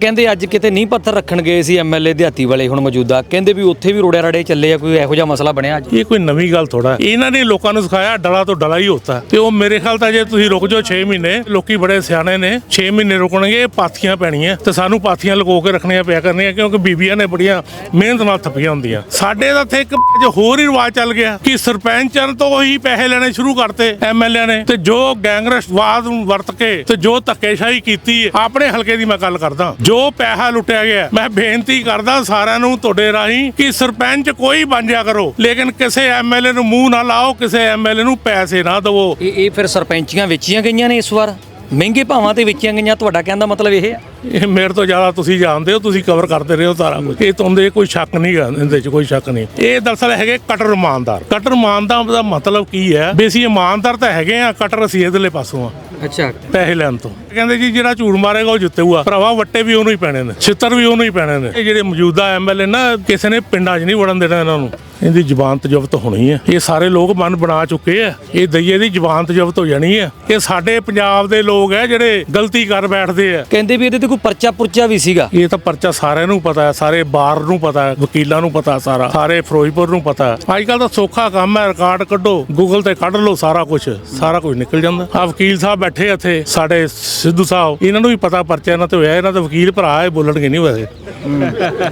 ਕਹਿੰਦੇ ਅੱਜ ਕਿਤੇ ਨਹੀਂ ਪੱਥਰ ਰੱਖਣ ਗਏ ਸੀ ਐਮਐਲਏ ਦਿਹਾਤੀ ਵਾਲੇ ਹੁਣ ਮੌਜੂਦਾ। ਕਹਿੰਦੇ ਵੀ ਉੱਥੇ ਵੀ ਰੋੜੇ ਰਾੜੇ ਚੱਲੇ ਆ, ਕੋਈ ਇਹੋ ਜਿਹਾ ਮਸਲਾ ਬਣਿਆ ਅੱਜ? ਇਹ ਕੋਈ ਨਵੀਂ ਗੱਲ ਥੋੜਾ ਇਹਨਾਂ ਨੇ ਲੋਕਾਂ ਨੂੰ ਸਿਖਾਇਆ, ਡਲਾ ਤੋਂ ਡਲਾ ਹੀ ਹੁੰਦਾ ਤੇ ਉਹ ਮੇਰੇ ਖਿਆਲ ਤਾਂ ਜੇ ਤੁਸੀਂ ਰੁਕ ਜਾਓ 6 ਮਹੀਨੇ, ਲੋਕੀ ਬੜੇ ਸਿਆਣੇ ਨੇ 6 ਮਹੀਨੇ ਰੁਕਣਗੇ, ਪਾਥੀਆਂ ਪੈਣੀਆਂ। ਤੇ ਸਾਨੂੰ ਪਾਥੀਆਂ ਲਗੋ ਕੇ ਰੱਖਣੀਆਂ ਪਿਆ ਕਰਨੀਆਂ, ਕਿਉਂਕਿ ਬੀਬੀਆਂ ਨੇ ਬੜੀਆਂ ਮਿਹਨਤ ਨਾਲ ਥੱਪੀਆਂ ਹੁੰਦੀਆਂ। ਸਾਡੇ ਦਾ ਇੱਥੇ ਇੱਕ ਜੋ ਹੋਰ ਹੀ ਰਿਵਾਜ ਚੱਲ ਗਿਆ ਕਿ ਸਰਪੰਚਾਂ ਤੋਂ ਹੀ ਪੈਸੇ ਲੈਣੇ ਸ਼ੁਰੂ ਕਰਤੇ ਐਮਐਲਏ ਨੇ। ਤੇ ਜੋ ਗੈਂਗਰਸਵਾਦ ਨੂੰ ਵਰਤ ਕੇ ਤੇ ਜੋ ਧੱਕੇਸ਼ਾਹੀ ਕੀਤੀ ਆਪਣੇ ਹਲਕੇ ਦੀ ਮੈਂ ਗੱਲ ਕਰਦਾ। ਜੋ ਪੈਸਾ ਲੁੱਟਿਆ ਗਿਆ ਮੈਂ ਬੇਨਤੀ ਕਰਦਾ ਸਾਰਿਆਂ ਨੂੰ ਤੁਹਾਡੇ ਰਾਹੀਂ ਕਿ ਸਰਪੰਚ ਕੋਈ ਜਾ ਕਰੋ ਲੇਕਿਨ ਕਿਸੇ ਐਮਐਲਏ ਨੂੰ ਮੂੰਹ ਨਾ ਲਾਓ ਕਿਸੇ ਐਮਐਲਏ ਨੂੰ ਪੈਸੇ ਨਾ ਦਿਵੋ। ਇਹ ਇਹ ਫਿਰ ਸਰਪੰਚੀਆਂ ਵੇਚੀਆਂ ਗਈਆਂ ਨੇ ਇਸ ਵਾਰ? ਮਹਿੰਗੇ ਭਾਵਾਂ ਤੇ ਵੇਚੀਆਂ ਗਈਆਂ ਤੁਹਾਡਾ ਕਹਿਣ ਦਾ ਮਤਲਬ ਇਹ ਹੈ ਇਹ ਮੇਰੇ ਤੋਂ ਜ਼ਿਆਦਾ ਤੁਸੀਂ ਜਾਣਦੇ ਹੋ ਤੁਸੀਂ ਕਵਰ ਕਰਦੇ ਰਹੇ ਹੋ ਸਾਰਾ ਕੁਝ। ਇਹ ਤੁਹਾਨੂੰ ਕੋਈ ਸ਼ੱਕ ਨਹੀਂ ਗਾ ਇਹਦੇ 'ਚ ਕੋਈ ਸ਼ੱਕ ਨਹੀਂ। ਇਹ ਦਰਅਸਲ ਹੈਗੇ ਕਟਰ ਇਮਾਨਦਾਰ। ਕਟਰ ਇਮਾਨਦਾਰ ਦਾ ਮਤਲਬ ਕੀ ਹੈ? ਵੀ ਅਸੀਂ ਇਮਾਨਦਾਰ ਤਾਂ ਹੈਗੇ ਆ ਕਟਰ ਅਸੀਂ ਇਹਦੇ ਪਾਸੋਂ ਆ। ਅੱਛਾ। ਪੈਸੇ ਲੈਣ ਤੋਂ। ਕਹਿੰਦੇ ਜੀ, ਜਿਹੜਾ ਝੂਠ ਮਾਰੇਗਾ, ਉਹ ਜਿੱਤੇਗਾ। ਭਰਾਵਾ, ਵੱਟੇ ਵੀ ਉਹਨੂੰ ਹੀ ਪੈਣੇ ਨੇ। ਛਿੱਤਰ ਵੀ ਉਹਨੂੰ ਹੀ ਪੈਣੇ ਨੇ। ਇਹ ਜਿਹੜੇ ਮੌਜੂਦਾ ਐਮਐਲਏ ਨਾ, ਕਿਸੇ ਨੇ ਪਿੰਡਾਂ 'ਚ ਨਹੀਂ ਵੜਨ ਦੇਣਾ ਇਹਨਾਂ ਨੂੰ। ਇਹਦੀ ਜ਼ਬਾਨ ਤਜਬਤ ਹੋਣੀ ਹੈ। ਇਹ ਸਾਰੇ ਲੋਕ ਮਨ ਬਣਾ ਚੁੱਕੇ ਆ। ਇਹ ਦਈਏ ਦੀ ਜ਼ਬਾਨ ਤਜਬਤ ਹੋ ਜਾਣੀ ਹੈ। ਇਹ ਸਾਡੇ ਪੰਜਾਬ ਦੇ ਲੋਕ ਹੈ ਜਿਹੜੇ ਗਲਤੀ ਕਰ ਬੈਠਦੇ ਆ। ਕਹਿੰਦੇ ਵੀ ਇਹਦੇ ਤੇ ਕੋਈ ਪਰਚਾ ਪੁਰਚਾ ਵੀ ਸੀਗਾ। ਇਹ ਤਾਂ ਪਰਚਾ ਸਾਰਿਆਂ ਨੂੰ ਪਤਾ ਹੈ ਸਾਰੇ ਬਾਰ ਨੂੰ ਪਤਾ ਹੈ ਵਕੀਲਾਂ ਨੂੰ ਪਤਾ ਸਾਰਾ ਸਾਰੇ ਫਿਰੋਜ਼ਪੁਰ ਨੂੰ ਪਤਾ ਹੈ। ਅੱਜ ਕੱਲ ਤਾਂ ਸੌਖਾ ਕੰਮ ਹੈ ਰਿਕਾਰਡ ਕੱਢੋ ਗੂਗਲ ਤੇ ਕੱਢ ਲਓ ਸਾਰਾ ਕੁਝ ਸਾਰਾ ਕੁਝ ਨਿਕਲ ਜਾਂਦਾ। ਆ ਵਕੀਲ ਸਾਹਿਬ ਬੈਠੇ ਇੱਥੇ ਸਾਡੇ ਸਿੱਧੂ ਸਾਹਿਬ ਇਹਨਾਂ ਨੂੰ ਵੀ ਪਤਾ ਪਰਚਾ ਇਹਨਾਂ ਤੇ ਹੋਇਆ ਇਹਨਾਂ ਦੇ ਵਕੀਲ ਭਰਾ ਇਹ ਬੋਲਣਗੇ ਨਹੀਂ ਵੈਸੇ।